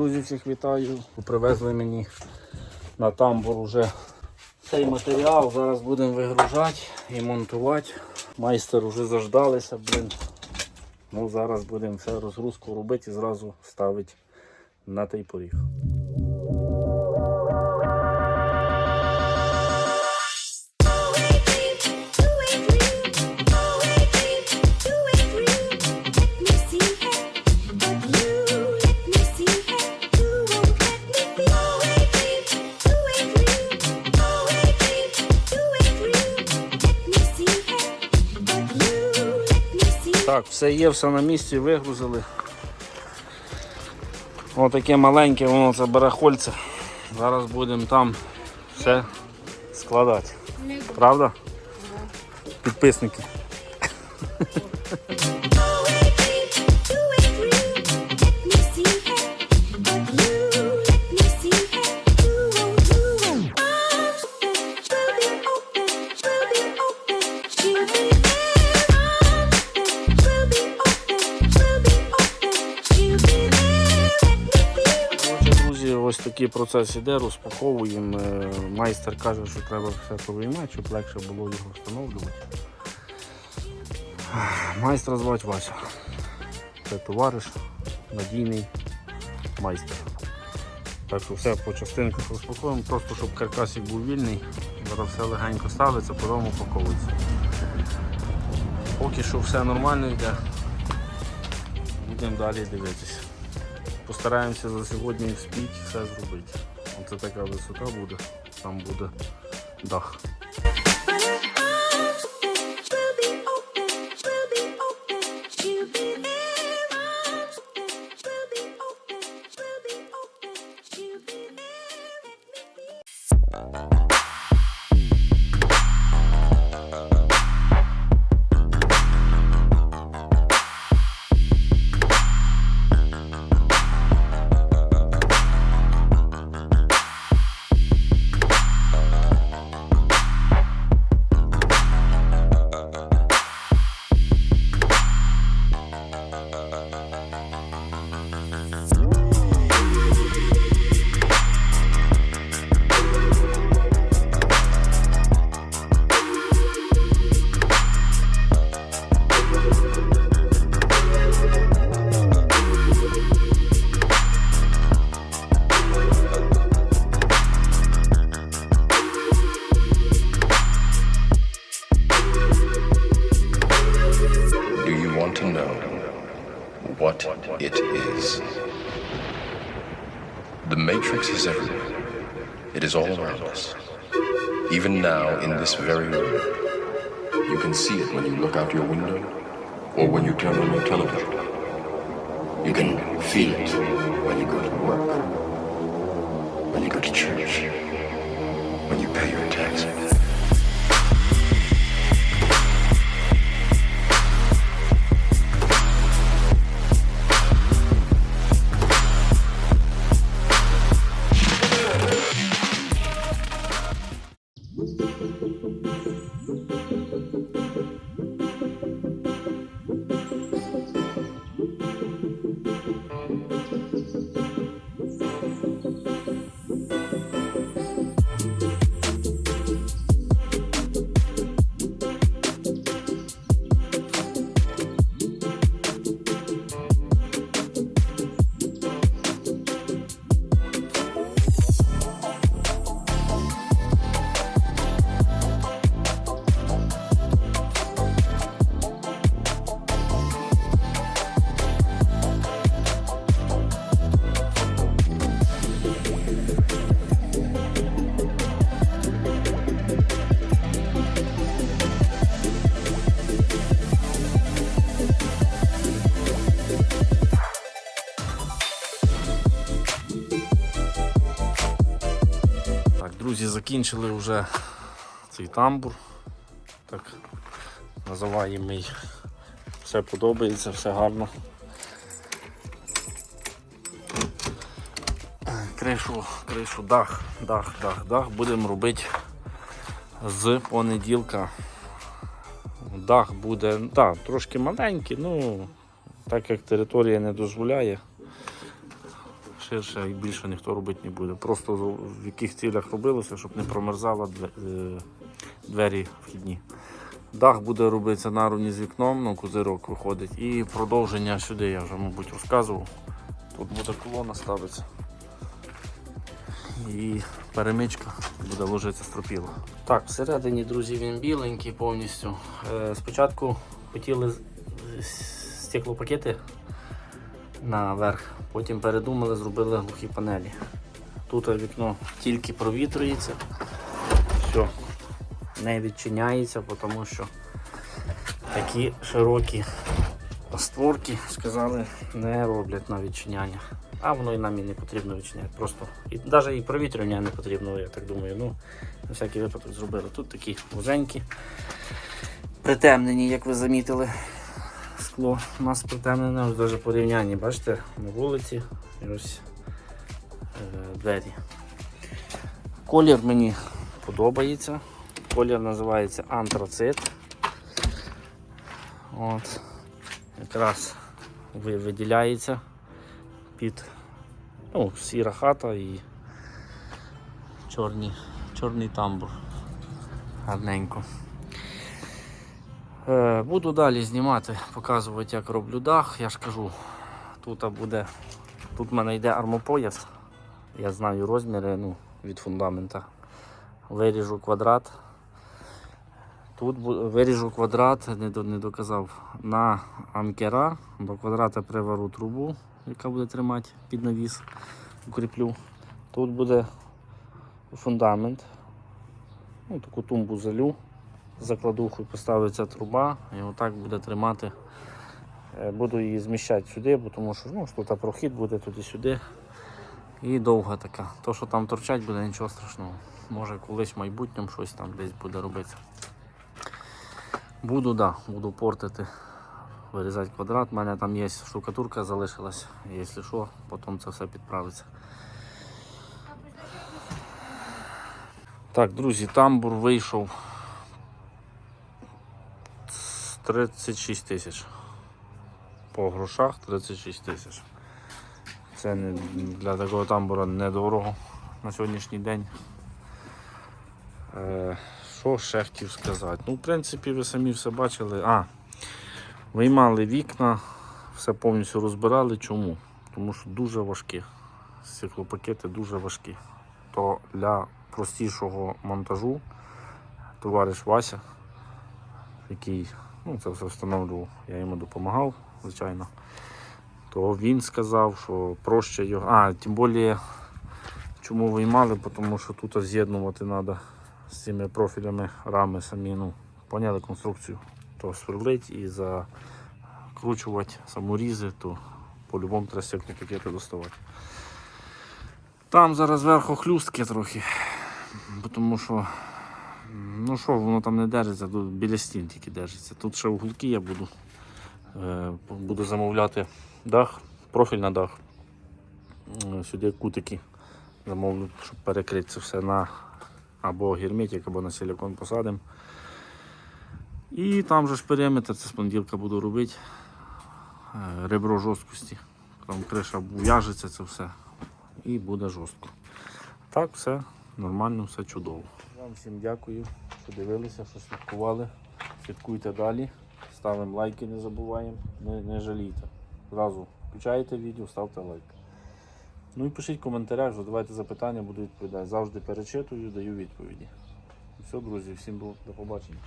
Друзі, всіх вітаю. Привезли мені на тамбур уже цей матеріал. Зараз будемо вигружати і монтувати. Майстер вже заждалися, блин. Ну, зараз будемо все розгрузку робити і зразу ставити на той поріг. Так, все є, все на місці, вигрузили. Отаке маленьке воно це барахольце. Зараз будемо там все складати. Правда? Підписники. Такий процес іде, розпаковуємо. Е, Майстер каже, що треба все повиймати, щоб легше було його встановлювати. Майстра звати Вася. Це товариш, надійний майстер. Так що все по частинках розпакуємо, просто щоб каркасик був вільний. Зараз все легенько ставиться, потім упаковується. Поки що все нормально йде. Будемо далі дивитися. Постараємося за сьогодні вспіть все зробити. Оце така висота буде, там буде дах. Matrix is everywhere. It is all around us. Even now, in this very room. You can see it when you look out your window or when you turn on your television. You can feel it when you go to work, when you go to church, when you pay your taxes. Друзі, закінчили вже цей тамбур. Так, називаємо їх. Все подобається, все гарно. Кришу, кришу, дах, дах, дах, дах будемо робити з понеділка. Дах буде, так, трошки маленький, ну, так як територія не дозволяє. Ширше і більше ніхто робити не буде. Просто в яких цілях робилося, щоб не промерзала е, двері вхідні. Дах буде робитися на рівні з вікном, ну козирок виходить. І продовження сюди я вже, мабуть, розказував. Тут буде колона ставиться. І перемичка буде ложитися стропіла. Так, всередині, друзі, він біленький повністю. Е, спочатку хотіли стеклопакети наверх, потім передумали, зробили глухі панелі. Тут вікно тільки провітрюється, все, не відчиняється, тому що такі широкі створки, сказали, не роблять на відчиняння. А воно і нам і не потрібно відчиняти. Просто і навіть і провітрювання не потрібно, я так думаю. Ну, на всякий випадок зробили. Тут такі вузенькі, притемнені, як ви замітили. Скло у нас притемнене, ось навіть порівнянні, бачите, на вулиці і ось е, двері. Колір мені подобається. Колір називається антрацит. От. Якраз виділяється під ну, сіра хата і чорні, чорний тамбур. Гарненько. Е, буду далі знімати, показувати, як роблю дах. Я ж кажу, тут буде. Тут в мене йде армопояс. Я знаю розміри ну, від фундамента. Виріжу квадрат. Тут виріжу квадрат, не, доказав, на амкера. До квадрата привару трубу, яка буде тримати під навіс, укріплю. Тут буде фундамент. Ну, таку тумбу залю, закладуху поставиться труба і отак буде тримати. Е, Буду її зміщати сюди, бо тому що ну, тут прохід буде туди-сюди. І довга така. То, що там торчать, буде нічого страшного. Може колись в майбутньому щось там десь буде робитися. Буду, да, буду портити, вирізати квадрат. У мене там є штукатурка залишилась. Якщо що, потім це все підправиться. Так, друзі, тамбур вийшов 36 тисяч. По грошах 36 тисяч. Це не, для такого тамбура недорого на сьогоднішній день. Е, що ще хотів сказати? Ну, в принципі, ви самі все бачили. А, виймали вікна, все повністю розбирали. Чому? Тому що дуже важкі. Стеклопакети дуже важкі. То для простішого монтажу товариш Вася, який ну, це все встановлював, я йому допомагав, звичайно. То він сказав, що проще його. А, тим більше, чому виймали, тому що тут з'єднувати треба з цими профілями рами самі, ну, поняли конструкцію. То сверлить і закручувати саморізи, то по-любому треба стеклопакети доставати. Там зараз зверху хлюстки трохи, тому що, ну що, воно там не держиться, тут біля стін тільки держиться. Тут ще угулки я буду, е, буду замовляти дах, профіль на дах. Е, Сюди кутики замовлю, щоб перекрити це все на або герметик, або на силикон посадимо. І там же ж периметр, це з понеділка буду робити. Е, Ребро жорсткості. Там криша в'яжеться це все і буде жорстко. Так, все нормально, все чудово. Вам всім дякую, що дивилися, що слідкували. Слідкуйте далі, ставимо лайки, не забуваємо, не, не жалійте. Зразу включаєте відео, ставте лайк. Ну і пишіть в коментарях, задавайте запитання, буду відповідати. Завжди перечитую, даю відповіді. Все, друзі, всім до, побачення.